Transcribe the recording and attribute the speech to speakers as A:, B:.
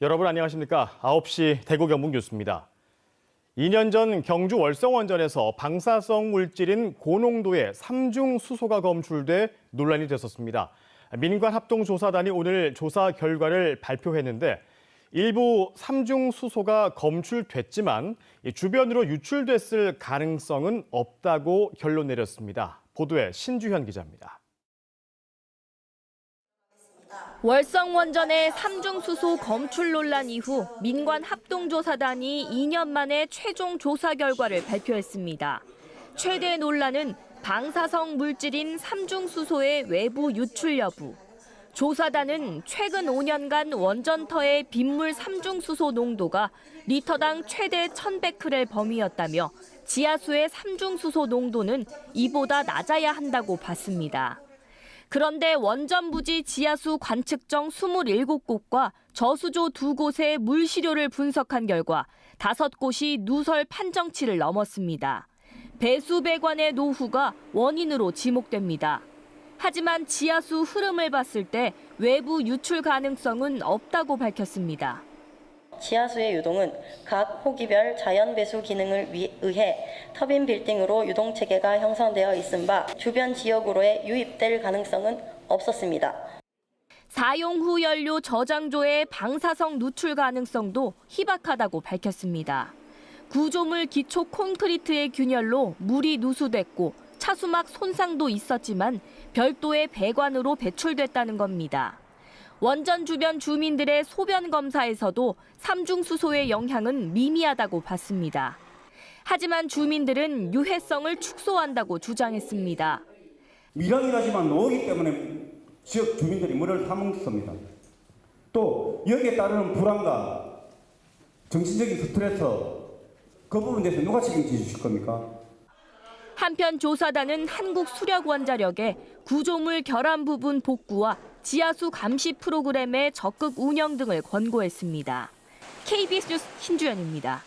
A: 여러분 안녕하십니까? 9시 대구 경북 뉴스입니다. 2년 전 경주 월성원전에서 방사성 물질인 고농도의 삼중 수소가 검출돼 논란이 됐었습니다. 민관 합동조사단이 오늘 조사 결과를 발표했는데 일부 삼중 수소가 검출됐지만 주변으로 유출됐을 가능성은 없다고 결론 내렸습니다. 보도에 신주현 기자입니다.
B: 월성 원전의 삼중수소 검출 논란 이후 민관 합동조사단이 2년 만에 최종 조사 결과를 발표했습니다. 최대 논란은 방사성 물질인 삼중수소의 외부 유출 여부. 조사단은 최근 5년간 원전터의 빗물 삼중수소 농도가 리터당 최대 1,100크렐 범위였다며 지하수의 삼중수소 농도는 이보다 낮아야 한다고 봤습니다. 그런데 원전 부지 지하수 관측정 27곳과 저수조 2곳의 물 시료를 분석한 결과 5곳이 누설 판정치를 넘었습니다. 배수 배관의 노후가 원인으로 지목됩니다. 하지만 지하수 흐름을 봤을 때 외부 유출 가능성은 없다고 밝혔습니다.
C: 지하수의 유동은 각 호기별 자연 배수 기능을 위- 의해 터빈 빌딩으로 유동 체계가 형성되어 있음 바 주변 지역으로의 유입될 가능성은 없었습니다.
B: 사용 후 연료 저장조의 방사성 누출 가능성도 희박하다고 밝혔습니다. 구조물 기초 콘크리트의 균열로 물이 누수됐고 차수막 손상도 있었지만 별도의 배관으로 배출됐다는 겁니다. 원전 주변 주민들의 소변 검사에서도 삼중수소의 영향은 미미하다고 봤습니다. 하지만 주민들은 유해성을 축소한다고 주장했습니다.
D: 밀항이라지만 노이기 때문에 지역 주민들이 물을 타먹습니다. 또 여기에 따르는 불안과 정신적인 스트레스 그 부분에 대해서 누가 책임져 주실 겁니까?
B: 한편 조사단은 한국수력원자력에 구조물 결함 부분 복구와 지하수 감시 프로그램의 적극 운영 등을 권고했습니다. KBS 뉴스 신주연입니다.